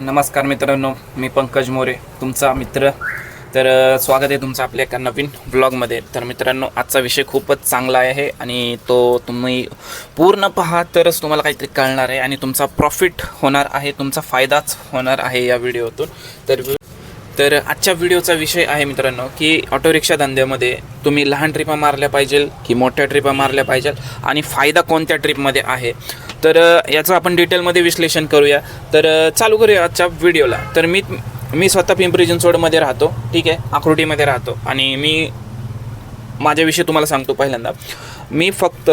नमस्कार मित्रांनो मी पंकज मोरे तुमचा मित्र. तर स्वागत आहे तुमचं आपल्या एका नवीन ब्लॉगमध्ये. तर मित्रांनो आजचा विषय खूपच चांगला आहे आणि तो तुम्ही पूर्ण पहा तरच तुम्हाला काहीतरी कळणार आहे आणि तुमचा प्रॉफिट होणार आहे तुमचा फायदाच होणार आहे या व्हिडिओतून तर तर आजच्या व्हिडिओचा विषय आहे मित्रांनो की ऑटो रिक्षा धंद्यामध्ये तुम्ही लहान ट्रिपा मारल्या पाहिजे की मोठ्या ट्रिपा मारल्या पाहिजे आणि फायदा कोणत्या ट्रिपमध्ये आहे? तर याचं आपण डिटेलमध्ये विश्लेषण करूया. तर चालू करूया आजच्या व्हिडिओला. तर मी मी स्वतः पिंपरी चिंचवडमध्ये राहतो ठीक आहे आकृटीमध्ये राहतो आणि मी माझ्याविषयी तुम्हाला सांगतो पहिल्यांदा. मी फक्त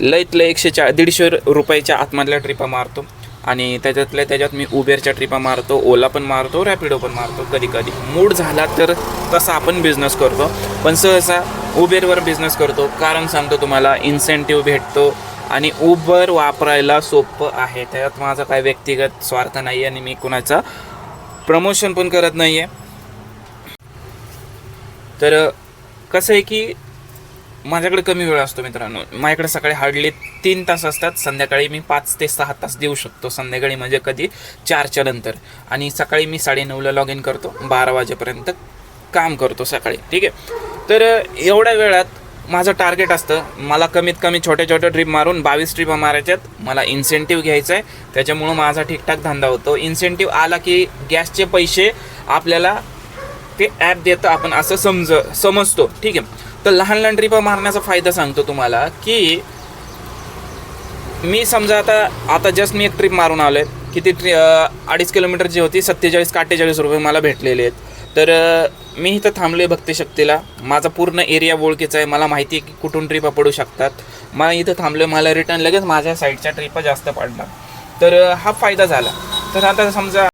लयत लय एकशे चा दीडशे रुपयाच्या आतमधल्या ट्रिपा मारतो. आणि त्याच्यातल्या त्याच्यात मी उबेरच्या ट्रिपा मारतो ओला पण मारतो रॅपिडो पण मारतो कधी कधी मूड झाला तर तसा आपण बिझनेस करतो. पण सहसा उबेरवर बिझनेस करतो. कारण सांगतो तुम्हाला इन्सेंटिव्ह भेटतो आणि उबर वापरायला सोपं आहे. त्याच्यात माझा काय व्यक्तिगत स्वार्थ नाही आणि मी कुणाचा प्रमोशन पण करत नाही आहे तर कसं आहे की माझ्याकडे कमी वेळ असतो मित्रांनो. माझ्याकडे सकाळी हार्डली तीन तास असतात. संध्याकाळी मी पाच ते सहा तास देऊ शकतो. संध्याकाळी म्हणजे कधी? चारच्या नंतर. आणि सकाळी मी साडेनऊला लॉग इन करतो. बारा वाजेपर्यंत काम करतो सकाळी. ठीक आहे? तर एवढ्या वेळात माझं टार्गेट असतं. मला कमीत कमी छोट्या छोट्या ट्रिप मारून बावीस ट्रिपा मारायच्यात. मला इन्सेंटिव्ह घ्यायचं आहे त्याच्यामुळं माझा ठीकठाक धंदा होतो. इन्सेंटिव्ह आला की गॅसचे पैसे आपल्याला ते ॲप देतं. आपण असं समज समजतो. ठीक आहे? तर लहान लहान ट्रिपा मारण्याचा फायदा सांगतो तुम्हाला की मी समजा आता आता जस्ट मी एक ट्रिप मारून आलो आहे किती ट्रि अडीच किलोमीटरची होती सत्तेचाळीस का अठ्ठेचाळीस रुपये मला भेटलेले आहेत. तर मी इथं थांबलो आहे भक्तिशक्तीला माझा पूर्ण एरिया ओळखीचा आहे मला माहिती आहे की कुठून ट्रिपा पडू शकतात. मला इथं थांबलो आहे मला रिटर्न लगेच माझ्या साईडच्या ट्रिपा जास्त पडणार. तर हा फायदा झाला. तर आता समजा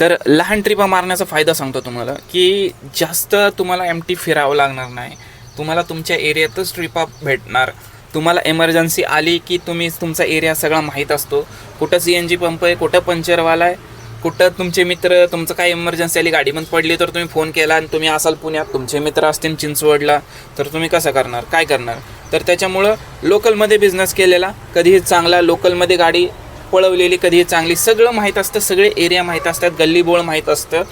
तर लहान ट्रिपा मारण्याचा फायदा सांगतो तुम्हाला की जास्त तुम्हाला एम टी फिरावं लागणार नाही. तुम्हाला तुमच्या एरियातच ट्रिपा भेटणार. तुम्हाला एमर्जन्सी आली की तुम्ही तुमचा एरिया सगळा माहीत असतो. कुठं सी एन जी पंप आहे कुठं पंचरवाला आहे कुठं तुमचे मित्र तुमचं काय इमर्जन्सी आली गाडी पण पडली तर तुम्ही फोन केला आणि तुम्ही असाल पुण्यात तुमचे मित्र असतील चिंचवडला तर तुम्ही कसं करणार? काय करणार? तर त्याच्यामुळं लोकलमध्ये बिझनेस केलेला कधीही चांगला लोकलमध्ये गाडी पळवलेली कधी चांगली सगळं माहीत असतं सगळे एरिया माहीत असतात गल्लीबोळ माहीत असतं.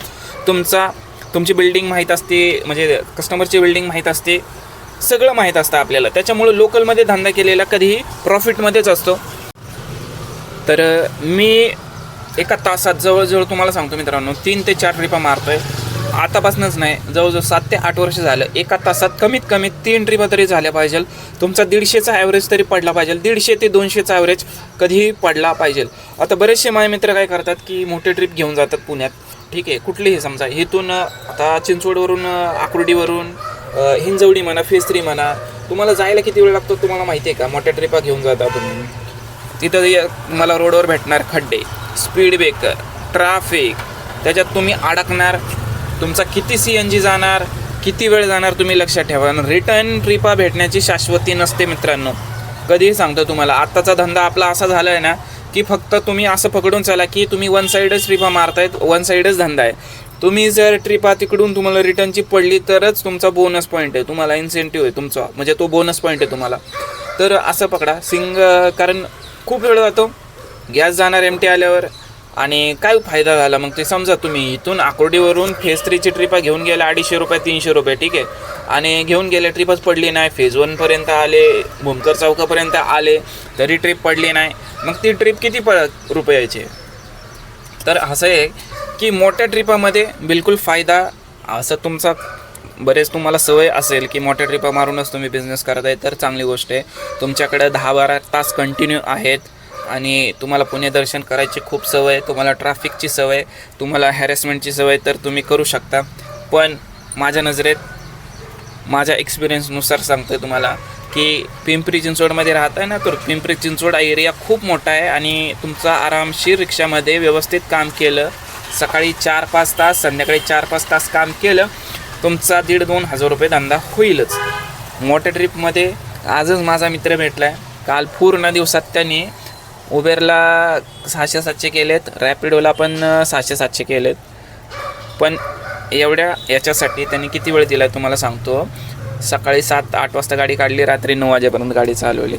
तुमचा तुमची बिल्डिंग माहीत असते म्हणजे कस्टमरची बिल्डिंग माहीत असते सगळं माहीत असतं आपल्याला. त्याच्यामुळं लोकलमध्ये धंदा केलेला कधीही प्रॉफिटमध्येच असतो. तर मी एका तासात जवळजवळ तुम्हाला सांगतो मित्रांनो तीन ते चार ट्रिपा आहे आतापासूनच नाही जवळजवळ सात ते आठ वर्ष झालं. एका तासात कमीत कमी तीन ट्रिप तरी झाल्या पाहिजे तुमचा दीडशेचा ॲव्हरेज तरी पडला पाहिजे दीडशे ते दोनशेचा ॲव्हरेज कधीही पडला पाहिजे आता बरेचसे माझे मित्र काय करतात की मोठे ट्रिप घेऊन जातात पुण्यात. ठीक आहे कुठलीही समजा इथून आता चिंचवडवरून आकुर्डीवरून हिंजवडी म्हणा फेस्त्री म्हणा तुम्हाला जायला किती वेळ लागतो तुम्हाला माहिती आहे का? मोठ्या ट्रिपा घेऊन जाता तुम्ही. तिथं ये- मला रोडवर भेटणार खड्डे स्पीड ब्रेकर ट्राफिक त्याच्यात तुम्ही अडकणार तुमचा किती सी एन जी जाणार किती वेळ जाणार तुम्ही लक्षात ठेवा. रिटर्न ट्रिपा भेटण्याची शाश्वती नसते मित्रांनो. कधीही सांगतो तुम्हाला आत्ताचा धंदा आपला असा झाला आहे ना की फक्त तुम्ही असं पकडून चला की तुम्ही वन साईडच ट्रिपा मारतायत वन साईडच धंदा आहे. तुम्ही जर ट्रिपा तिकडून तुम्हाला रिटर्नची पडली तरच तुमचा बोनस पॉईंट आहे. तुम्हाला इन्सेंटिव्ह आहे तुमचा. म्हणजे तो बोनस पॉईंट आहे तुम्हाला. तर असं पकडा. सिंग कारण खूप वेळ जातो. गॅस जाणार एम टी आल्यावर. आणि काय फायदा झाला? मग ते समजा तुम्ही इथून आकुर्डीवरून फेज थ्रीची ट्रिपा घेऊन गेल्या अडीचशे रुपये तीनशे रुपये ठीक आहे. आणि घेऊन गेले ट्रिपच पडली नाही. फेज वनपर्यंत आले भूमकर चौकापर्यंत आले तरी ट्रिप पडली नाही. मग ती ट्रिप किती प रुपयाची? तर असं आहे की मोठ्या ट्रिपामध्ये बिलकुल फायदा असं तुमचा बरेच तुम्हाला सवय असेल की मोठ्या ट्रिपा मारूनच तुम्ही बिझनेस करत आहे तर चांगली गोष्ट आहे. तुमच्याकडे दहा बारा तास कंटिन्यू आहेत. आणि तुम्हाला पुणे दर्शन करायची खूप सवय आहे, तुम्हाला ट्रॅफिकची सवय तुम्हाला हॅरेसमेंटची सवय तर तुम्ही करू शकता. पण माझ्या नजरेत माझ्या एक्सपिरियन्सनुसार सांगतो आहे तुम्हाला की पिंपरी चिंचवडमध्ये राहत आहे ना तर पिंपरी चिंचवड एरिया खूप मोठा आहे आणि तुमचा आरामशीर रिक्षामध्ये व्यवस्थित काम केलं. सकाळी चार पाच तास संध्याकाळी चार पाच तास काम केलं. तुमचा दीड दोन हजार रुपये धंदा होईलच. मोठ्या ट्रिपमध्ये आजच माझा मित्र भेटला आहे काल पूर्ण दिवसात त्यांनी उबेरला सहाशे सातशे केलेत रॅपिडोला पण सहाशे सातशे केलेत. पण एवढ्या याच्यासाठी त्यांनी किती वेळ दिला तुम्हाला सांगतो. सकाळी सात आठ वाजता गाडी काढली रात्री नऊ वाजेपर्यंत गाडी चालवली.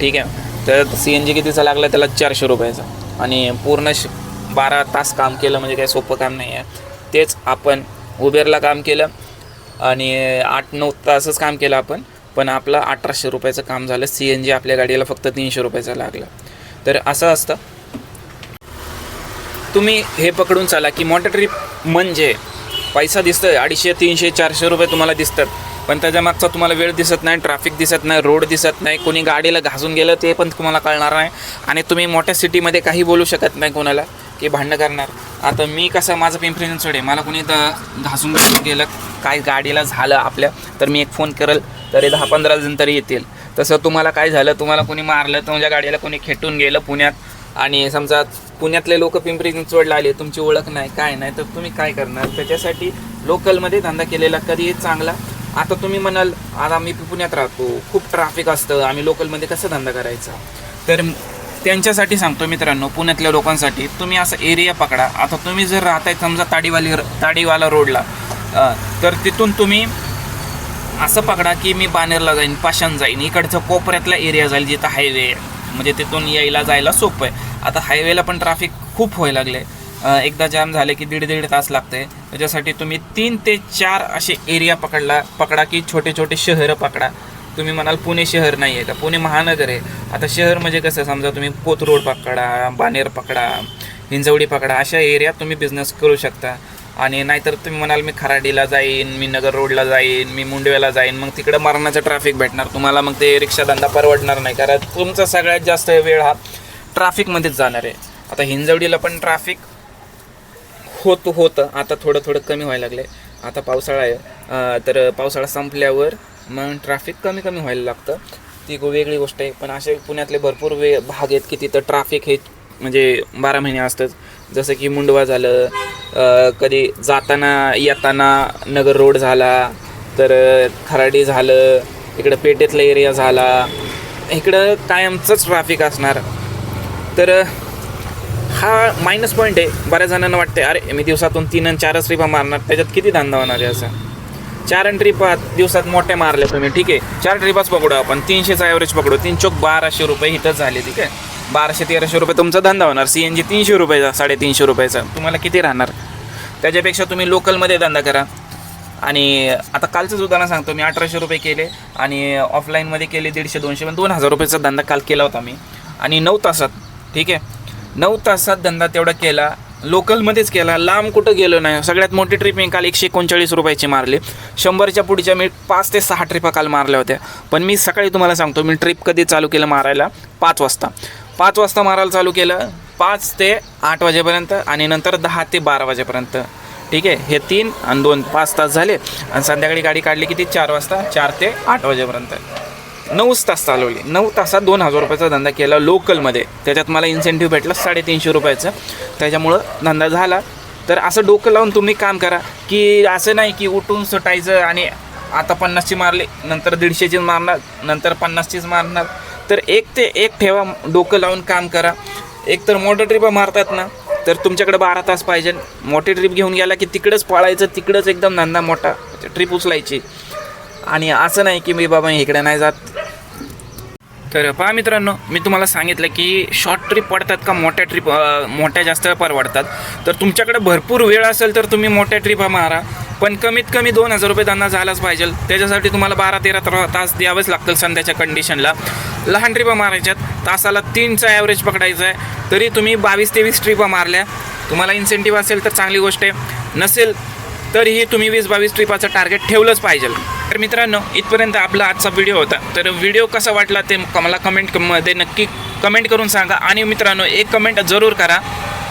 ठीक आहे? तर सी एन जी कितीचा लागला त्याला चारशे रुपयाचा. आणि पूर्ण श बारा तास काम केलं म्हणजे काही सोपं काम नाही आहे. तेच आपण उबेरला काम केलं आणि आठ नऊ तासच काम केलं आपण. पण आपलं अठराशे रुपयाचं काम झालं. सी एन जी आपल्या गाडीला फक्त तीनशे रुपयाचं लागलं. तर असं असतं. तुम्ही हे पकडून चाला की मोटर ट्रीप म्हणजे पैसा दिसतोय अडीचशे तीनशे चारशे रुपये तुम्हाला दिसतात. पण त्याच्या मागचा तुम्हाला वेळ दिसत नाही ट्रॅफिक दिसत नाही रोड दिसत नाही कोणी गाडीला घासून गेलं ते पण तुम्हाला कळणार नाही. आणि तुम्ही मोठ्या सिटीमध्ये काही बोलू शकत नाही कोणाला की भांडणं करणार. आता मी कसं माझं पिंपरी आहे. मला कोणी तर घासून घासून गेलं काय गाडीला झालं आपल्या तर मी एक फोन करेल तरी दहा पंधरा जण तरी येतील. तसं तुम्हाला काय झालं तुम्हाला कोणी मारलं तर माझ्या गाडीला कोणी खेटून गेलं पुण्यात? आणि समजा पुण्यातले लोक पिंपरी चिंचवडला आले तुमची ओळख नाही काय नाही तर तुम्ही काय करणार? त्याच्यासाठी लोकलमध्ये धंदा केलेला कधी चांगला. आता तुम्ही म्हणाल आता आम्ही पुण्यात राहतो खूप ट्रॅफिक असतं आम्ही लोकलमध्ये कसं धंदा करायचा? तर त्यांच्यासाठी सांगतो मित्रांनो पुण्यातल्या लोकांसाठी तुम्ही असा एरिया पकडा. आता तुम्ही जर राहताय समजा ताडीवाली ताडीवाला रोडला तर तिथून तुम्ही असं पकडा की मी बानेरला जाईन पाषाण जाईन. इकडचं कोपऱ्यातला एरिया जाईल जिथं हायवे म्हणजे तिथून यायला जायला सोपं आहे. आता हायवेला पण ट्रॅफिक खूप व्हायला लागले एकदा जाम झाले की दीड दीड तास लागते त्याच्यासाठी तुम्ही तीन ते चार असे एरिया पकडला पकडा की छोटे छोटे शहरं पकडा. तुम्ही म्हणाल पुणे शहर नाही आहे का? पुणे महानगर आहे. आता शहर म्हणजे कसं? समजा तुम्ही पोत रोड पकडा बानेर पकडा हिंजवडी पकडा अशा एरियात तुम्ही बिझनेस करू शकता. आणि नाहीतर तुम्ही म्हणाल मी खराडीला जाईन मी नगर रोडला जाईन मी मुंडव्याला जाईन मग तिकडं मरणाचं ट्रॅफिक भेटणार. तुम्हाला मग ते रिक्षा धंदा परवडणार नाही कारण तुमचा सगळ्यात जास्त वेळ हा ट्रॅफिकमध्येच जाणार आहे. आता हिंजवडीला पण ट्रॅफिक होत होतं. आता थोडं थोडं कमी व्हायला लागले आता पावसाळा आहे. तर पावसाळा संपल्यावर मग ट्रॅफिक कमी कमी व्हायला लागतं. ती वेगळी गोष्ट आहे. पण असे पुण्यातले भरपूर वे भाग आहेत की तिथं ट्रॅफिक हे म्हणजे बारा महिने असतंच जसं की मुंडवा झालं कधी जाताना येताना नगर रोड झाला तर खराडी झालं इकडं पेटेतला एरिया झाला इकडं कायमचंच ट्रॅफिक असणार. तर हा मायनस पॉईंट आहे. बऱ्याच जणांना वाटते अरे मी दिवसातून तीन आणि चारच ट्रिपा मारणार. त्याच्यात किती धंदा होणार आहे असं? चार आणि ट्रिपा दिवसात मोठ्या मारल्या तुम्ही. ठीक आहे. चार ट्रिपाच पकडू आपण. तीनशेचा ॲव्हरेज पकडू. तीन चोक बाराशे रुपये इथंच झाले. ठीक आहे. बाराशे तेराशे रुपये तुमचा धंदा होणार. सी एन जी तीनशे रुपयाचा साडेतीनशे रुपयाचा. तुम्हाला किती राहणार? त्याच्यापेक्षा तुम्ही लोकलमध्ये धंदा करा. आणि आता कालचंच उदाहरण सांगतो. मी अठराशे रुपये केले आणि ऑफलाईनमध्ये केले दीडशे दोनशे पण दोन हजार रुपयाचा धंदा काल केला होता मी. आणि नऊ तासात ठीक आहे? नऊ तासात धंदा तेवढा केला. लोकलमध्येच केला. लांब कुठं गेलो नाही. सगळ्यात मोठी ट्रिप मी काल एकशे एकोणचाळीस रुपयाची मारली. शंभरच्या पुढच्या मी पाच ते सहा ट्रिपा काल मारल्या होत्या. पण मी सकाळी तुम्हाला सांगतो मी ट्रिप कधी चालू केलं मारायला? पाच वाजता. पाच वाजता मारायला चालू केलं. पाच ते आठ वाजेपर्यंत आणि नंतर दहा ते बारा वाजेपर्यंत. ठीक आहे? हे तीन आणि दोन पाच तास झाले. आणि संध्याकाळी गाडी काढली किती? चार वाजता. चार ते आठ वाजेपर्यंत. नऊच तास चालवली. नऊ तासात दोन हजार रुपयाचा धंदा केला लोकलमध्ये. त्याच्यात मला इन्सेंटिव्ह भेटला साडेतीनशे रुपयाचं. त्याच्यामुळं धंदा झाला. तर असं डोकं लावून तुम्ही काम करा की असं नाही की उठून सुटायचं आणि आता पन्नासची मारली नंतर दीडशेचीच मारणार नंतर पन्नासचीच मारणार. तर एक ते एक ठेवा डोकं लावून काम करा. एक तर मोटर ट्रिपा मारतात ना तर तुमच्याकडे बारा तास पाहिजे. मोठी ट्रिप घेऊन गेला की तिकडंच पळायचं तिकडंच एकदम धंदा मोठा ट्रिप उचलायची. आणि असं नाही की मी बाबा इकडे नाही जात. तर पहा मित्रांनो मी तुम्हाला सांगितलं की शॉर्ट ट्रिप पडतात का मोठ्या ट्रिप मोठ्या जास्त परवडतात तर तुमच्याकडे भरपूर वेळ असेल तर तुम्ही मोठ्या ट्रिपा मारा. पण कमीत कमी दोन हजार रुपये त्यांना झालाच पाहिजे. त्याच्यासाठी तुम्हाला बारा तेरा तास द्यावेच लागतील संध्याच्या कंडिशनला लहान ट्रिपा मारायच्यात. तासाला तीनचा ॲव्हरेज पकडायचा आहे. तरी तुम्ही बावीस तेवीस ट्रिपा मारल्या. तुम्हाला इन्सेंटिव्ह असेल तर चांगली गोष्ट आहे. नसेल तरीही तुम्ही वीस बावीस ट्रिपाचं टार्गेट ठेवलंच पाहिजे. तर मित्रांनो इथपर्यंत आपला आजचा व्हिडिओ होता. तर व्हिडिओ कसा वाटला ते क- मला कमेंटमध्ये नक्की कमेंट करून सांगा. आणि मित्रांनो एक कमेंट जरूर करा.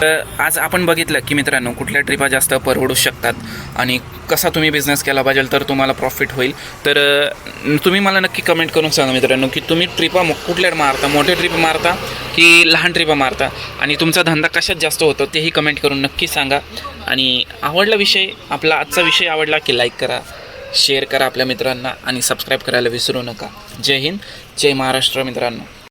तर आज आपण बघितलं की मित्रांनो कुठल्या ट्रिपा जास्त परवडू शकतात आणि कसा तुम्ही बिझनेस केला पाहिजे तर तुम्हाला प्रॉफिट होईल. तर तुम्ही मला नक्की कमेंट करून सांगा मित्रांनो की तुम्ही ट्रिपा मो- कुठल्या मारता? मोठ्या ट्रिप मारता की लहान ट्रिपा मारता? आणि तुमचा धंदा कशात जास्त होतो तेही कमेंट करून नक्की सांगा. आणि आवडला विषय आपला आजचा विषय आवडला की लाईक करा शेअर करा आपल्या मित्रांना आणि सबस्क्राईब करायला विसरू नका. जय हिंद जय महाराष्ट्र मित्रांनो.